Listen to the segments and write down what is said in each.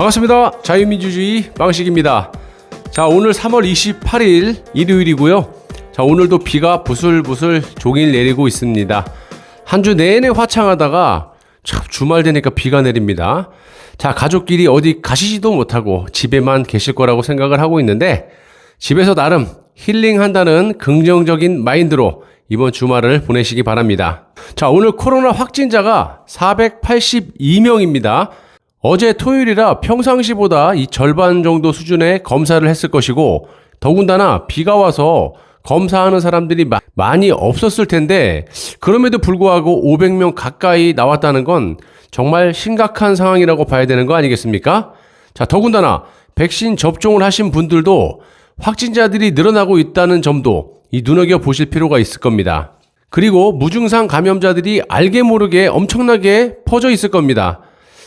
반갑습니다. 자유민주주의 빵식입니다. 자, 오늘 3월 28일 일요일이고요. 자, 오늘도 비가 부슬부슬 종일 내리고 있습니다. 한 주 내내 화창하다가 참 주말 되니까 비가 내립니다. 자, 가족끼리 어디 가시지도 못하고 집에만 계실 거라고 생각을 하고 있는데 집에서 나름 힐링한다는 긍정적인 마인드로 이번 주말을 보내시기 바랍니다. 자, 오늘 코로나 확진자가 482명입니다. 어제 토요일이라 평상시보다 이 절반 정도 수준의 검사를 했을 것이고 더군다나 비가 와서 검사하는 사람들이 마- 많이 없었을 텐데 그럼에도 불구하고 500명 가까이 나왔다는 건 정말 심각한 상황이라고 봐야 되는 거 아니겠습니까? 자, 더군다나 백신 접종을 하신 분들도 확진자들이 늘어나고 있다는 점도 이 눈여겨 보실 필요가 있을 겁니다. 그리고 무증상 감염자들이 알게 모르게 엄청나게 퍼져 있을 겁니다.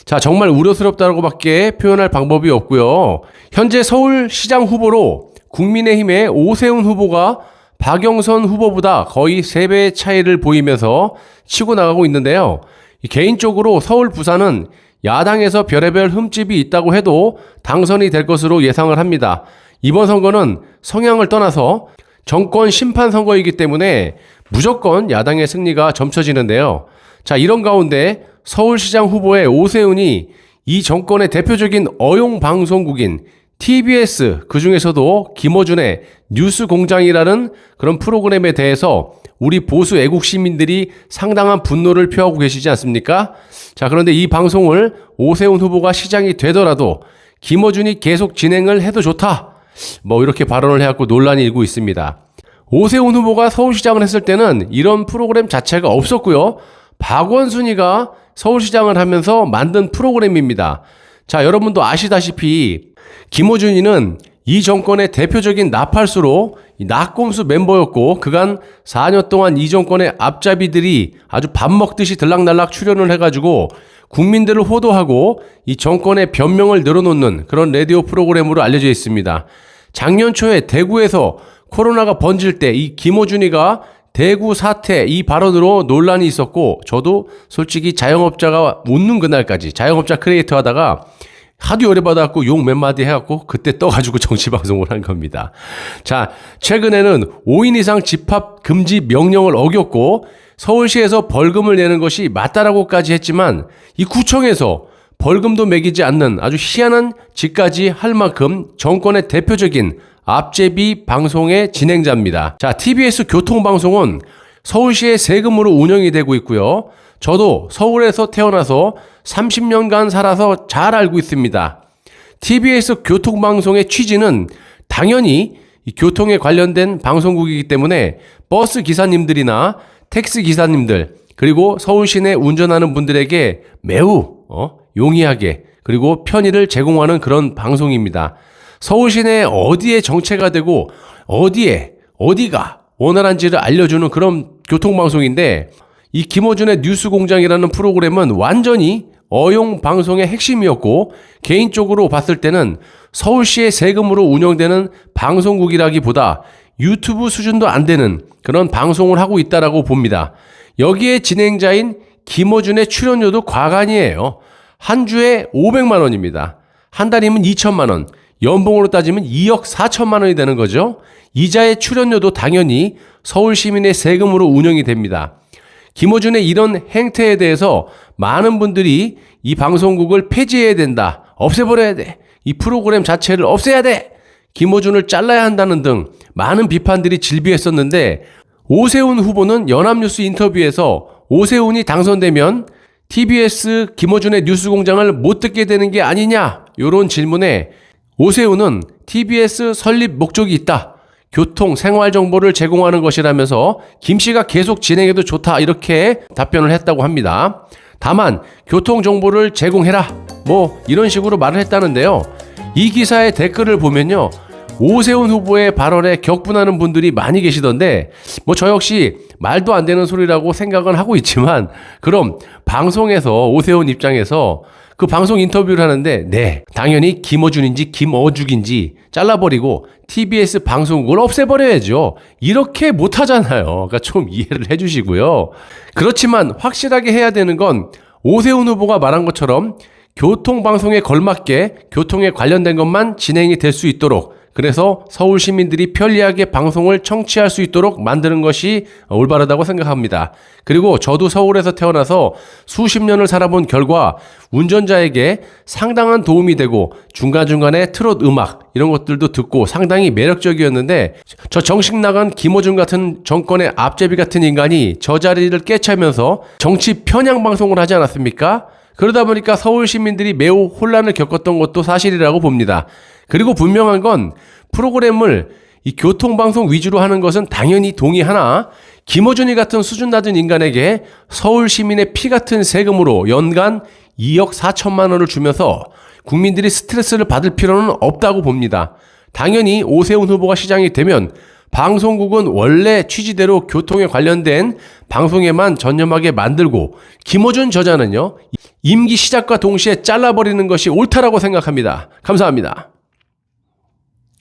자, 정말 우려스럽다고밖에 표현할 방법이 없고요. 현재 서울시장 후보로 국민의힘의 오세훈 후보가 박영선 후보보다 거의 3배의 차이를 보이면서 치고 나가고 있는데요. 이 개인적으로 서울, 부산은 야당에서 별의별 흠집이 있다고 해도 당선이 될 것으로 예상을 합니다. 이번 선거는 성향을 떠나서 정권 심판 선거이기 때문에 무조건 야당의 승리가 점쳐지는데요. 자, 이런 가운데 서울시장 후보의 오세훈이 이 정권의 대표적인 어용 방송국인 TBS 그 중에서도 김어준의 뉴스 공장이라는 그런 프로그램에 대해서 우리 보수 애국 시민들이 상당한 분노를 표하고 계시지 않습니까? 자, 그런데 이 방송을 오세훈 후보가 시장이 되더라도 김어준이 계속 진행을 해도 좋다. 뭐 이렇게 발언을 해갖고 논란이 일고 있습니다. 오세훈 후보가 서울시장을 했을 때는 이런 프로그램 자체가 없었고요. 박원순이가 서울시장을 하면서 만든 프로그램입니다. 자, 여러분도 아시다시피 김호준이는 이 정권의 대표적인 나팔수로 이 낙곰수 멤버였고 그간 4년 동안 이 정권의 앞잡이들이 아주 밥 먹듯이 들락날락 출연을 해가지고 국민들을 호도하고 이 정권의 변명을 늘어놓는 그런 라디오 프로그램으로 알려져 있습니다. 작년 초에 대구에서 코로나가 번질 때 이 김호준이가 대구 사태 이 발언으로 논란이 있었고 저도 솔직히 자영업자가 웃는 그날까지 자영업자 크리에이터 하다가 하도 열받아갖고 욕 몇 마디 해갖고 그때 떠가지고 정치방송을 한 겁니다. 자, 최근에는 5인 이상 집합 금지 명령을 어겼고 서울시에서 벌금을 내는 것이 맞다라고까지 했지만 이 구청에서 벌금도 매기지 않는 아주 희한한 짓까지 할 만큼 정권의 대표적인 앞제비 방송의 진행자입니다. 자, TBS 교통방송은 서울시의 세금으로 운영이 되고 있고요. 저도 서울에서 태어나서 30년간 살아서 잘 알고 있습니다. TBS 교통방송의 취지는 당연히 이 교통에 관련된 방송국이기 때문에 버스 기사님들이나 택시 기사님들 그리고 서울 시내 운전하는 분들에게 매우 어, 용이하게 그리고 편의를 제공하는 그런 방송입니다. 서울 시내 어디에 정체가 되고 어디에 어디가 원활한지를 알려주는 그런 교통방송인데 이 김호준의 뉴스 공장이라는 프로그램은 완전히 어용 방송의 핵심이었고 개인적으로 봤을 때는 서울시의 세금으로 운영되는 방송국이라기보다 유튜브 수준도 안 되는 그런 방송을 하고 있다라고 봅니다. 여기에 진행자인 김호준의 출연료도 과간이에요. 한 주에 500만 원입니다. 한 달이면 2천만 원. 연봉으로 따지면 2억 4천만 원이 되는 거죠. 이자의 출연료도 당연히 서울 시민의 세금으로 운영이 됩니다. 김호준의 이런 행태에 대해서 많은 분들이 이 방송국을 폐지해야 된다. 없애버려야 돼. 이 프로그램 자체를 없애야 돼. 김호준을 잘라야 한다는 등 많은 비판들이 질비했었는데 오세훈 후보는 연합뉴스 인터뷰에서 오세훈이 당선되면 TBS 김호준의 뉴스 공장을 못 듣게 되는 게 아니냐 이런 질문에 오세훈은 TBS 설립 목적이 있다. 교통, 생활 정보를 제공하는 것이라면서 김 씨가 계속 진행해도 좋다 이렇게 답변을 했다고 합니다. 다만 교통 정보를 제공해라 뭐 이런 식으로 말을 했다는데요. 이 기사의 댓글을 보면요. 오세훈 후보의 발언에 격분하는 분들이 많이 계시던데 뭐 저 역시 말도 안 되는 소리라고 생각은 하고 있지만 그럼 방송에서 오세훈 입장에서 그 방송 인터뷰를 하는데 네 당연히 김어준인지 김어죽인지 잘라버리고 TBS 방송국을 없애버려야죠. 이렇게 못하잖아요. 그러니까 좀 이해를 해주시고요. 그렇지만 확실하게 해야 되는 건 오세훈 후보가 말한 것처럼 교통방송에 걸맞게 교통에 관련된 것만 진행이 될 수 있도록 그래서 서울 시민들이 편리하게 방송을 청취할 수 있도록 만드는 것이 올바르다고 생각합니다. 그리고 저도 서울에서 태어나서 수십 년을 살아본 결과 운전자에게 상당한 도움이 되고 중간중간에 트롯 음악 이런 것들도 듣고 상당히 매력적이었는데 저 정식 나간 김호준 같은 정권의 앞제비 같은 인간이 저 자리를 깨차면서 정치 편향 방송을 하지 않았습니까? 그러다 보니까 서울 시민들이 매우 혼란을 겪었던 것도 사실이라고 봅니다. 그리고 분명한 건 프로그램을 이 교통방송 위주로 하는 것은 당연히 동의하나 김어준이 같은 수준 낮은 인간에게 서울 시민의 피 같은 세금으로 연간 2억 4천만 원을 주면서 국민들이 스트레스를 받을 필요는 없다고 봅니다. 당연히 오세훈 후보가 시장이 되면 방송국은 원래 취지대로 교통에 관련된 방송에만 전념하게 만들고 김어준 저자는요 임기 시작과 동시에 잘라버리는 것이 옳다라고 생각합니다. 감사합니다.